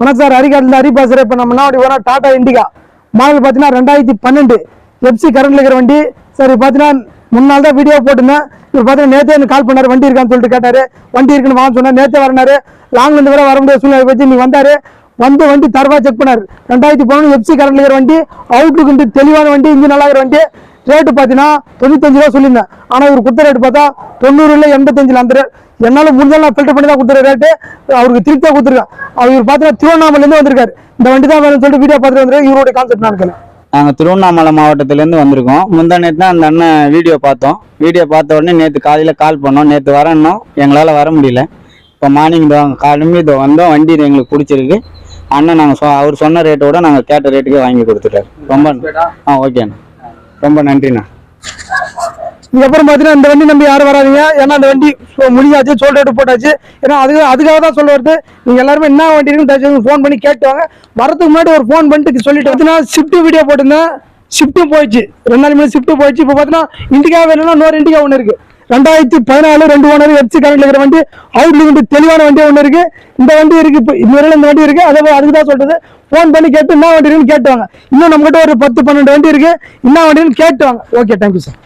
வணக்கம் சார் ஹரிகாட்டில் அரி பேசுகிறேன் இப்போ நம்ம என்ன வண்டி டாடா இண்டிகா. மாடல் பார்த்தீங்கன்னா ரெண்டாயிரத்தி பன்னெண்டு. எஃப்சி கரண்ட்ல இருக்கிற வண்டி. சார் பார்த்தீங்கன்னா முன்னாள் தான் வீடியோ போட்டுருந்தேன். இவர் பார்த்தீங்கன்னா நேற்றே எனக்கு கால் பண்ணாரு வண்டி இருக்கான்னு சொல்லிட்டு கேட்டாரு. வண்டி இருக்குன்னு வாங்க சொன்னார். நேற்றே வரனாரு லாங்லேருந்து கூட வர முடியாத சூழ்நிலை பற்றி நீ வந்தாரு. வந்து வண்டி தரவா செக் பண்ணாரு. ரெண்டாயிரத்தி பதினொன்று எஃப்சி கரண்ட்ல இருக்கிற வண்டி அவுட்லுக்கு தெளிவான வண்டி இன்ஜின் நல்லா இருக்கிற வண்டி. ரேட்டு பார்த்தீங்கன்னா தொண்ணூத்தஞ்சு ரூபா சொல்லியிருந்தேன். ஆனால் இவர் கொடுத்த ரேட்டு பார்த்தா தொண்ணூறுல எண்பத்தஞ்சில் அந்த ரேட் என்னால் முடிஞ்சாலும் நான் ஃபில்டர் பண்ணி தான் கொடுத்துற ரேட்டு அவருக்கு திருப்தியாக கொடுத்துருக்கேன். அவர் பார்த்தீங்கன்னா திருவண்ணாமலேருந்து வந்திருக்காரு. இந்த வண்டி தான் வேணும்னு சொல்லிட்டு வீடியோ பார்த்துட்டு வந்துருக்காரு. இவருடைய கான்செப்ட் நான் நாங்கள் திருவண்ணாமலை மாவட்டத்திலேருந்து வந்திருக்கோம். முந்தா நேற்று தான் அந்த அண்ணன் வீடியோ பார்த்தோம். வீடியோ பார்த்த உடனே நேற்று காலையில் கால் பண்ணோம். நேற்று வரணும் எங்களால் வர முடியல. இப்போ மார்னிங் இதோ காலமே இதோ வந்தோம். வண்டி எங்களுக்கு பிடிச்சிருக்கு. அண்ணன் நாங்கள் சொ அவர் சொன்ன ரேட்டோட நாங்கள் கேட்ட ரேட்டுக்கே வாங்கி கொடுத்துட்டார். ரொம்ப ஆ ஓகேண்ணா ரொம்ப நன்றிண்ணா. இதுக்கப்புறம் பார்த்தீங்கன்னா இந்த வண்டி நம்பி யாரும் வராதீங்க. ஏன்னா அந்த வண்டி சொ- முடிஞ்சாச்சு சோல் ரேட்டு போட்டாச்சு. ஏன்னா அதுக்கு அதுக்காக தான் சொல்ல வருது. நீங்கள் எல்லாருமே என்ன வண்டி இருக்குன்னு ஃபோன் பண்ணி கேட்டுவாங்க வரதுக்கு முன்னாடி ஒரு ஃபோன் பண்ணிட்டு சொல்லிட்டு பார்த்தீங்கன்னா ஷிஃப்ட்டு வீடியோ போட்டிருந்தேன். ஷிஃப்ட்டும் போயிடுச்சு. ரெண்டு நாள் முன்னாடி ஷிஃப்ட்டு போயிடுச்சு. இப்போ பார்த்தீங்கன்னா இண்டிகா வேணும்னா இன்னொரு இண்டிகா ஒன்று இருக்குது ரெண்டாயிரத்தி பதினாலு ரெண்டு ஓனர் எஃப்சி கரண்ட்ல இருக்கிற வண்டி அவுட்லுக்கு தெளிவான வண்டி ஒன்று இருக்கு. இந்த வண்டி இருக்கு இப்போ இந்த வரையில இந்த வண்டி இருக்கு. அதே போல அதுக்கு தான் சொல்றது. ஃபோன் பண்ணி கேட்டு என்ன வண்டி இருக்குன்னு கேட்டுவாங்க. இன்னும் நம்மகிட்ட ஒரு பத்து பன்னெண்டு வண்டி இருக்கு. என்ன வண்டின்னு கேட்டுவாங்க. Okay thank you sir